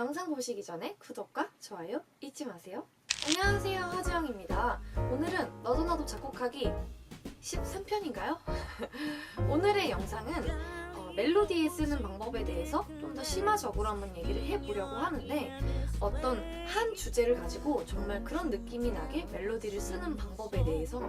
영상 보시기 전에 구독과 좋아요 잊지 마세요. 안녕하세요 하지영입니다. 오늘은 너도 나도 작곡하기 13편인가요? 오늘의 영상은 어, 멜로디에 쓰는 방법에 대해서 좀 더 심화적으로 한번 얘기를 해보려고 하는데 어떤 한 주제를 가지고 정말 그런 느낌이 나게 멜로디를 쓰는 방법에 대해서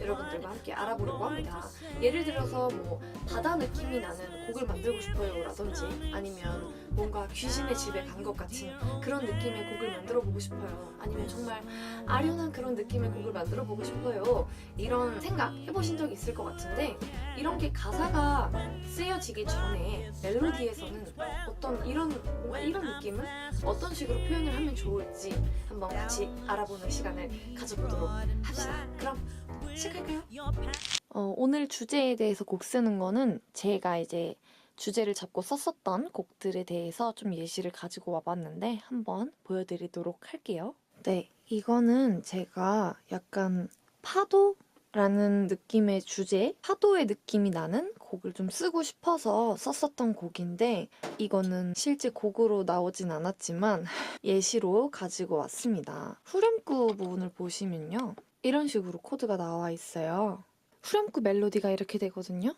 여러분들과 함께 알아보려고 합니다. 예를 들어서 뭐 바다 느낌이 나는 곡을 만들고 싶어요 라든지 아니면 뭔가 귀신의 집에 간 것 같은 그런 느낌의 곡을 만들어 보고 싶어요. 아니면 정말 아련한 그런 느낌의 곡을 만들어 보고 싶어요. 이런 생각 해보신 적 있을 것 같은데 이런 게 가사가 쓰여지기 전에 멜로디에서는 어떤 이런 이런 느낌을 어떤 식으로 표현을 하면 좋을지 한번 같이 알아보는 시간을 가져보도록 합시다. 그럼 시작할까요? 어, 오늘 주제에 대해서 곡 쓰는 거는 제가 이제 주제를 잡고 썼었던 곡들에 대해서 좀 예시를 가지고 와봤는데 한번 보여드리도록 할게요. 네, 이거는 제가 약간 파도 라는 느낌의 주제, 파도의 느낌이 나는 곡을 좀 쓰고 싶어서 썼었던 곡인데 이거는 실제 곡으로 나오진 않았지만 예시로 가지고 왔습니다. 후렴구 부분을 보시면요. 이런 식으로 코드가 나와 있어요. 후렴구 멜로디가 이렇게 되거든요.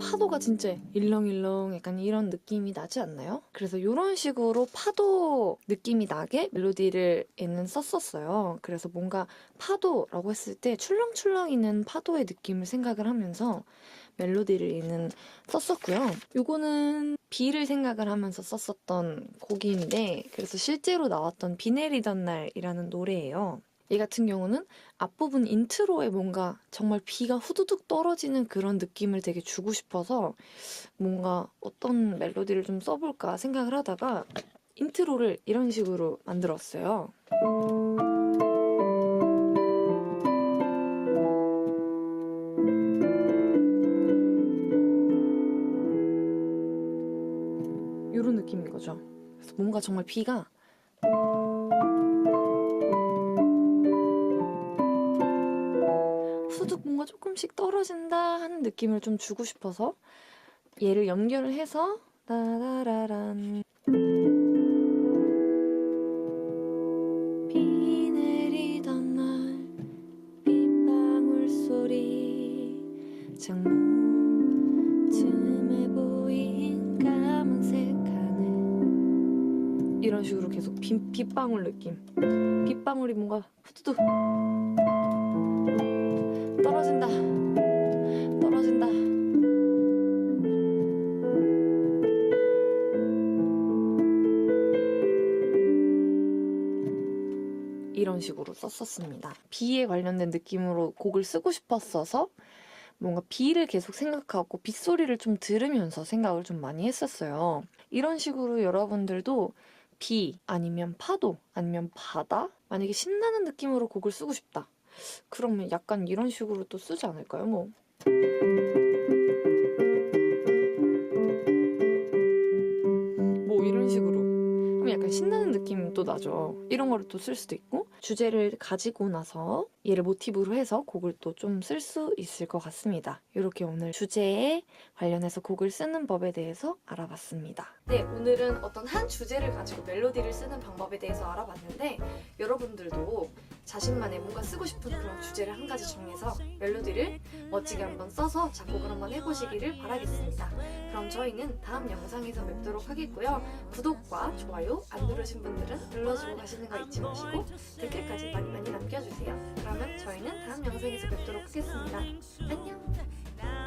파도가 진짜 일렁일렁 약간 이런 느낌이 나지 않나요? 그래서 이런 식으로 파도 느낌이 나게 멜로디를 얘는 썼었어요. 그래서 뭔가 파도라고 했을 때 출렁출렁이는 파도의 느낌을 생각을 하면서 멜로디를 얘는 썼었고요. 요거는 비를 생각을 하면서 썼었던 곡인데 그래서 실제로 나왔던 비 내리던 날이라는 노래예요. 얘 같은 경우는 앞부분 인트로에 뭔가 정말 비가 후두둑 떨어지는 그런 느낌을 되게 주고 싶어서 뭔가 어떤 멜로디를 좀 써볼까 생각을 하다가 인트로를 이런 식으로 만들었어요. 이런 느낌인 거죠. 그래서 뭔가 정말 비가 후둑 뭔가 조금씩 떨어진다 하는 느낌을 좀 주고 싶어서 얘를 연결을 해서 빗방울 소리 창문쯤에 보인 까만색 하늘. 이런 식으로 계속 빗, 빗방울 느낌. 빗방울이 뭔가 후두둑 떨어진다. 떨어진다. 이런 식으로 썼었습니다. 비에 관련된 느낌으로 곡을 쓰고 싶었어서 뭔가 비를 계속 생각하고 빗소리를 좀 들으면서 생각을 좀 많이 했었어요. 이런 식으로 여러분들도 비 아니면 파도 아니면 바다 만약에 신나는 느낌으로 곡을 쓰고 싶다. 그러면 약간 이런 식으로 또 쓰지 않을까요? 뭐. 뭐 이런 식으로. 그럼 약간 신나는 느낌이 또 나죠. 이런 거를 또 쓸 수도 있고 주제를 가지고 나서 얘를 모티브로 해서 곡을 또 좀 쓸 수 있을 것 같습니다. 이렇게 오늘 주제에 관련해서 곡을 쓰는 법에 대해서 알아봤습니다. 네, 오늘은 어떤 한 주제를 가지고 멜로디를 쓰는 방법에 대해서 알아봤는데 여러분들도 자신만의 뭔가 쓰고 싶은 그런 주제를 한 가지 정해서 멜로디를 멋지게 한번 써서 작곡을 한번 해보시기를 바라겠습니다. 그럼 저희는 다음 영상에서 뵙도록 하겠고요. 구독과 좋아요 안 누르신 분들은 눌러주고 가시는 거 잊지 마시고 댓글까지 많이 많이 남겨주세요. 그러면 저희는 다음 영상에서 뵙도록 하겠습니다. 안녕!